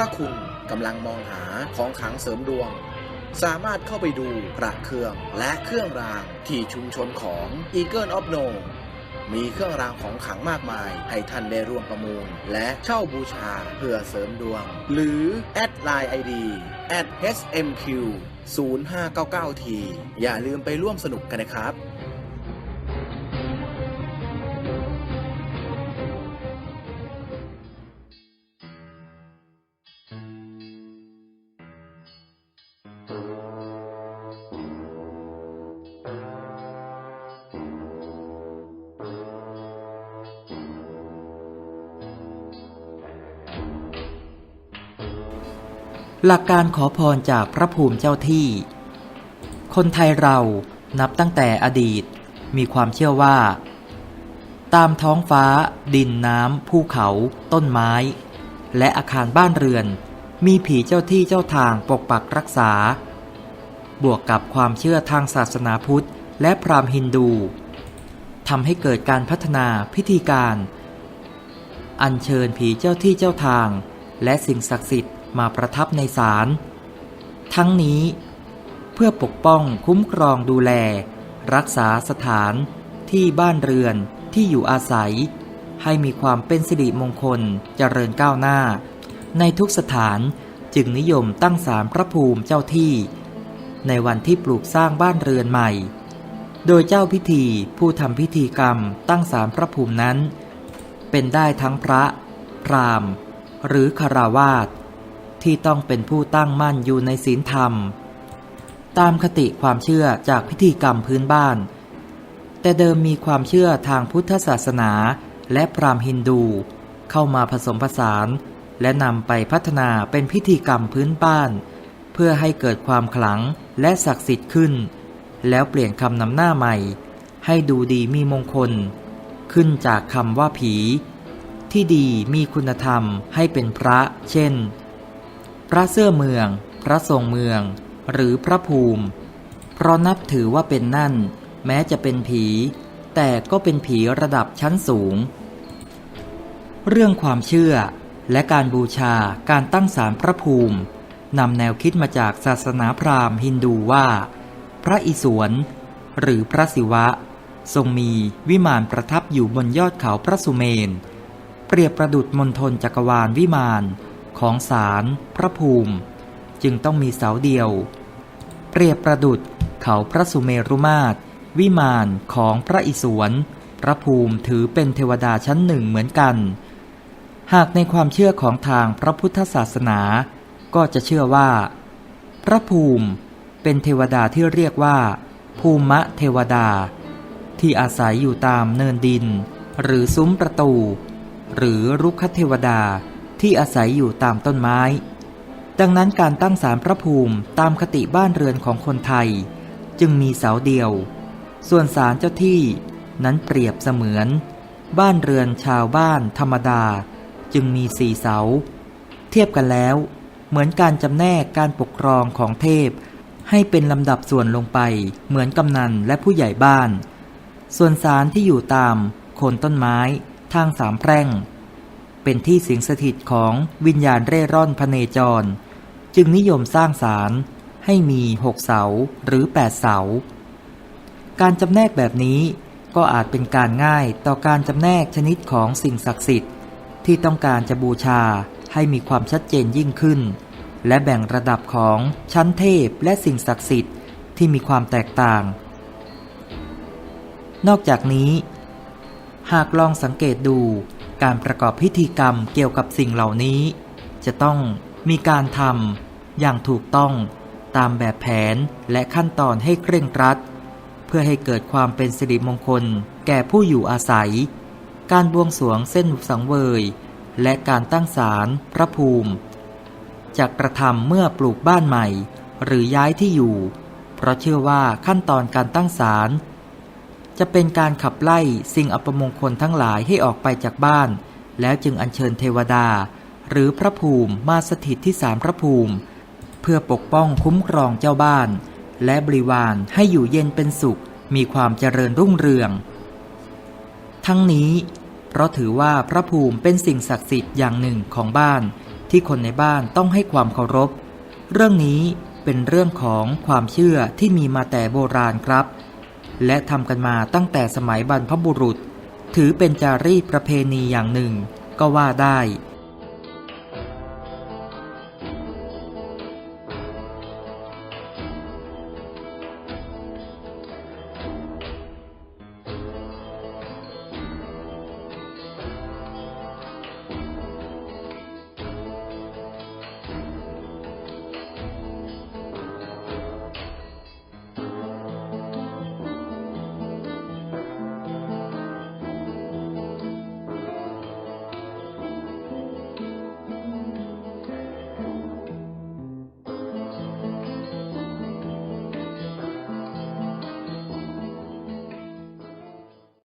ถ้าคุณกำลังมองหาของขังเสริมดวง สามารถเข้าไปดูพระเครื่องและเครื่องรางที่ชุมชนของ Eagle of No มีเครื่องรางของขังมากมาย ให้ท่านได้ร่วมประมูล และเช่าบูชาเพื่อเสริมดวง หรือ แอดไลน์ ID at smq 0599t อย่าลืมไปร่วมสนุกกันนะครับ หลักการขอพรจากพระภูมิเจ้าที่ คนไทยเรานับตั้งแต่อดีตมีความเชื่อว่า ตามท้องฟ้า ดินน้ำภูเขา ต้นไม้ และอาคารบ้านเรือน มีผีเจ้าที่เจ้าทางปกปักรักษา บวกกับความเชื่อทางศาสนาพุทธ และพราหมณ์ฮินดูทำให้เกิดการพัฒนาพิธีการ อัญเชิญผีเจ้าที่เจ้าทาง และสิ่งศักดิ์สิทธิ์ มาประทับในศาลทั้งนี้ เพื่อปกป้องคุ้มครองดูแล รักษาสถานที่บ้านเรือนที่อยู่อาศัย ให้มีความเป็นสิริมงคลเจริญก้าวหน้า ในทุกสถานจึงนิยมตั้งศาลพระภูมิเจ้าที่ ในวันที่ปลูกสร้างบ้านเรือนใหม่ โดยเจ้าพิธีผู้ทำพิธีกรรมตั้งศาลพระภูมินั้น เป็นได้ทั้งพระ พรามหรือคาราวาส ที่ต้องเป็นผู้ตั้งมั่นอยู่ในศีลธรรม ตามคติความเชื่อจากพิธีกรรมพื้นบ้าน แต่เดิมมีความเชื่อทางพุทธศาสนาและพราหมณ์ฮินดู เข้ามาผสมผสาน และนำไปพัฒนาเป็นพิธีกรรมพื้นบ้าน เพื่อให้เกิดความขลังและศักดิ์สิทธิ์ขึ้น แล้วเปลี่ยนคำนำหน้าใหม่ ให้ดูดีมีมงคล ขึ้นจากคำว่าผีที่ดีมีคุณธรรมให้เป็นพระ เช่น พระเสื้อเมือง พระทรงเมือง หรือพระภูมิ เพราะนับถือว่าเป็นนั่น แม้จะเป็นผี แต่ก็เป็นผีระดับชั้นสูง เรื่องความเชื่อและการบูชาการตั้งศาลพระภูมินำแนวคิดมาจากศาสนาพราหมณ์ฮินดูว่า พระอิศวรหรือพระศิวะ ทรงมีวิมานประทับอยู่บนยอดเขาพระสุเมน เปรียบประดุจมณฑลจักรวาลวิมาน ของศาลพระภูมิ จึงต้องมีเสาเดียว เปรียบประดุจเขาพระสุเมรุมาตร วิมานของพระอิศวร พระภูมิถือเป็นเทวดาชั้นหนึ่งเหมือนกัน หากในความเชื่อของทางพระพุทธศาสนา ก็จะเชื่อว่า พระภูมิเป็นเทวดาที่เรียกว่า ภูมะเทวดา ที่อาศัยอยู่ตามเนินดิน หรือซุ้มประตู หรือรุกขเทวดา ที่อาศัยอยู่ตามต้นไม้ ดังนั้นการตั้งศาลพระภูมิตามคติบ้านเรือนของคนไทย จึงมีเสาเดียว ส่วนศาลเจ้าที่นั้นเปรียบเสมือน บ้านเรือนชาวบ้านธรรมดา จึงมีสี่เสา เทียบกันแล้ว เหมือนการจำแนกการปกครองของเทพ ให้เป็นลำดับส่วนลงไป เหมือนกำนันและผู้ใหญ่บ้าน ส่วนศาลที่อยู่ตามโคนต้นไม้ ทางสามแพร่ง เป็นที่สิงสถิตของวิญญาณเร่ร่อนพเนจร จึงนิยมสร้างศาลให้มีหกเสาหรือแปดเสา การจำแนกแบบนี้ก็อาจเป็นการง่ายต่อการจำแนกชนิดของสิ่งศักดิ์สิทธิ์ ที่ต้องการจะบูชาให้มีความชัดเจนยิ่งขึ้น และแบ่งระดับของชั้นเทพและสิ่งศักดิ์สิทธิ์ที่มีความแตกต่าง นอกจากนี้ หากลองสังเกตดู การประกอบพิธีกรรมเกี่ยวกับสิ่งเหล่านี้ จะต้องมีการทำอย่างถูกต้องตามแบบแผนและขั้นตอนให้เคร่งครัด เพื่อให้เกิดความเป็นสิริมงคลแก่ผู้อยู่อาศัย การบวงสรวงเส้นสังเวย และการตั้งศาลพระภูมิจะกระทำเมื่อปลูกบ้านใหม่ หรือย้ายที่อยู่ เพราะเชื่อว่าขั้นตอนการตั้งศาล จะเป็นการขับไล่สิ่งอัปมงคลทั้งหลายให้ออกไปจากบ้าน แล้วจึงอัญเชิญเทวดา หรือพระภูมิมาสถิตที่ศาลพระภูมิ เพื่อปกป้องคุ้มครองเจ้าบ้าน และบริวารให้อยู่เย็นเป็นสุข มีความเจริญรุ่งเรือง ทั้งนี้ เพราะถือว่าพระภูมิเป็นสิ่งศักดิ์สิทธิ์อย่างหนึ่งของบ้าน ที่คนในบ้านต้องให้ความเคารพ เรื่องนี้เป็นเรื่องของความเชื่อที่มีมาแต่โบราณครับ และทำกันมาตั้งแต่สมัยบรรพบุรุษ ถือเป็นจารีตประเพณีอย่างหนึ่ง ก็ว่าได้